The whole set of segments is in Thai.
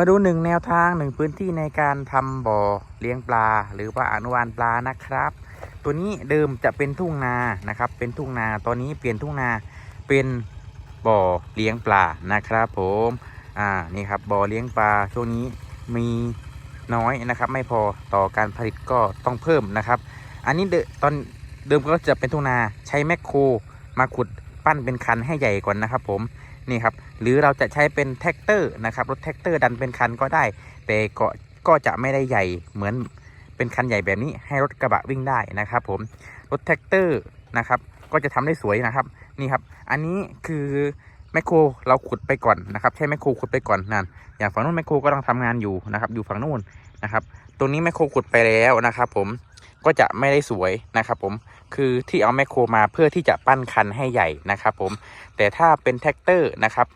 มาดูหนึ่งแนวทางหนึ่งพื้นที่ในการทำบ่อเลี้ยงปลา หรือว่าอนุบาลปลานะครับ ตัวนี้เดิมจะเป็นทุ่งนานะครับ เป็นทุ่งนาตอนนี้เปลี่ยนทุ่งนาเป็นบ่อเลี้ยงปลานะครับ ผมอ่านี่ครับบ่อเลี้ยงปลาช่วงนี้มีน้อยนะครับ ไม่พอต่อการผลิตก็ต้องเพิ่มนะครับ อันนี้เดตอนเดิมก็จะเป็นทุ่งนาใช้แมคโครมาขุดปั้นเป็นคันให้ใหญ่ก่อนนะครับ ผม นี่ครับหรือเราจะใช้เป็นแท็กเตอร์นะครับรถแท็กเตอร์ดันเป็นคันก็ได้ แต่ก็ก็จะไม่ได้ใหญ่เหมือนเป็นคันใหญ่แบบนี้ให้รถกระบะวิ่งได้นะครับ ผมรถแท็กเตอร์นะครับก็จะทำได้สวยนะครับนี่ครับ อันนี้คือแมคโครเราขุดไปก่อนนะครับใช้แมคโครขุดไปก่อนนั่นอย่างฝั่งนู้นแมคโครก็ต้องทำงานอยู่นะครับอยู่ฝั่งนู้นนะครับตรงนี้แมคโครขุดไปแล้วนะครับ ผมก็จะไม่ได้สวยนะครับ ผม คือที่เอาแมคโครมาเพื่อที่จะปั้นคันให้ใหญ่นะครับผมแต่ถ้าเป็นแท็กเตอร์นะครับ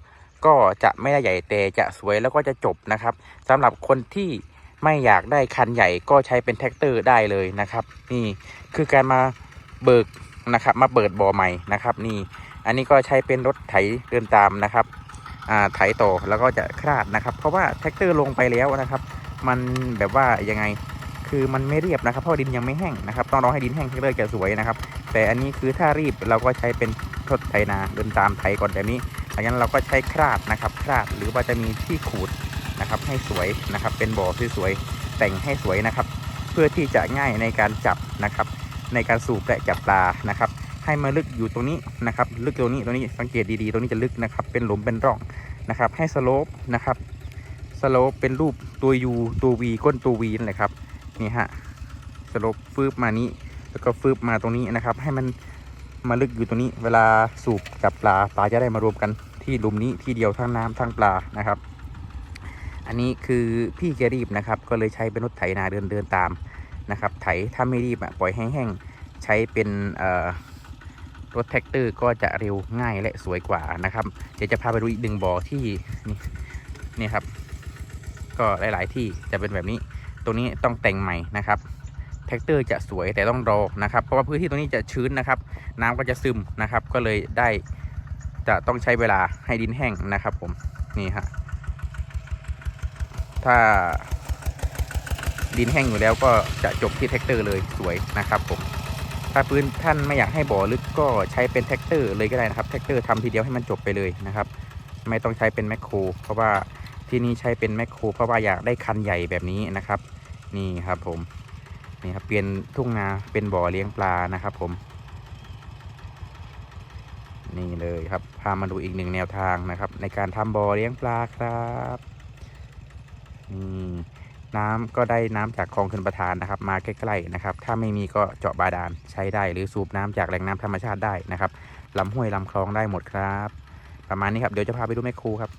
ก็จะไม่ได้ใหญ่แต่จะสวยแล้วก็จะจบนะครับสำหรับคนที่ไม่อยากได้คันใหญ่ก็ใช้เป็นแท็กเตอร์ได้เลยนะครับ นี่คือการมาเบิกนะครับมาเปิดบ่อใหม่นะครับ นี่อันนี้ก็ใช้เป็นรถไถเดินตามนะครับอ่าไถต่อแล้วก็จะคลาดนะครับ เพราะว่าแท็กเตอร์ลงไปแล้วนะครับ มันแบบว่ายังไง คือมันไม่เรียบนะครับเพราะดินยังไม่แห้งนะครับต้องรอให้ดินแห้งแท็กเตอจะสวยนะครับ แต่อันนี้คือถ้ารีบเราก็ใช้เป็นรถไถนาเดินตามไถก่อนแบบนี้หลังจากนั้นเราก็ใช้คราดนะครับคราดหรือว่าจะมีที่ขูดนะครับให้สวยนะครับเป็นบ่อสวยๆแต่งให้สวยนะครับ เพื่อที่จะง่ายในการจับนะครับ ในการสูบและจับปลานะครับ ให้มาลึกอยู่ตรงนี้นะครับ ลึกตรงนี้ตรงนี้สังเกตดีๆตรงนี้จะลึกนะครับ เป็นหลุมเป็นร่องนะครับ ให้สโลปนะครับสโลปเป็นรูปตัวยูตัววีก้นตัววีนั่นแหละครับ นี่ฮะสลปฟืบมานี้ แล้วก็ฟืบมาตรงนี้นะครับ ให้มันมาลึกอยู่ตรงนี้ เวลาสูบจับปลาปลาจะได้มารวมกันที่หลุมนี้ที่เดียวทั้งน้ำทั้งปลานะครับ อันนี้คือพี่แกรีบนะครับ ก็เลยใช้เป็นรถไถนาเดินเดินตามนะครับ ไถถ้าไม่รีบอะปล่อยแห้งๆใช้เป็นรถแท็กเตอร์ก็จะเร็วง่ายและสวยกว่านะครับ เดี๋ยวจะพาไปดูอีกหนึ่งบ่อที่นี่นี่ครับ ก็หลาย ๆ ที่จะเป็นแบบนี้ ตรงนี้ต้องแต่งใหม่นะครับแท็กเตอร์จะสวยแต่ต้องรอนะครับ เพราะว่าพื้นที่ตรงนี้จะชื้นนะครับ น้ำก็จะซึมนะครับ ก็เลยได้จะต้องใช้เวลาให้ดินแห้งนะครับผมนี่ฮะถ้าดินแห้งอยู่แล้วก็จะจบที่แท็กเตอร์เลยสวยนะครับผมถ้าพื้นท่านไม่อยากให้บ่อลึกก็ใช้เป็นแท็กเตอร์เลยก็ได้นะครับแท็กเตอร์ทำทีเดียวให้มันจบไปเลยนะครับ ไม่ต้องใช้เป็นแมคโครเพราะว่าที่นี่ใช้เป็นแมคโครเพราะว่าอยากได้คันใหญ่แบบนี้นะครับ นี่ครับผมนี่ครับเปลี่ยนทุ่งนาเป็นบ่อเลี้ยงปลานะครับผม นี่เลยครับพามาดูอีกหนึ่งแนวทางนะครับ ในการทำบ่อเลี้ยงปลาครับนี่น้ำก็ได้น้ำจากคลองชนประทานนะครับ มาใกล้ๆนะครับ ถ้าไม่มีก็เจาะบาดาลใช้ได้ หรือสูบน้ำจากแหล่งน้ำธรรมชาติได้นะครับลำห้วยลำคลองได้หมดครับ ประมาณนี้ครับเดี๋ยวจะพาไปดูแม่ครูครับ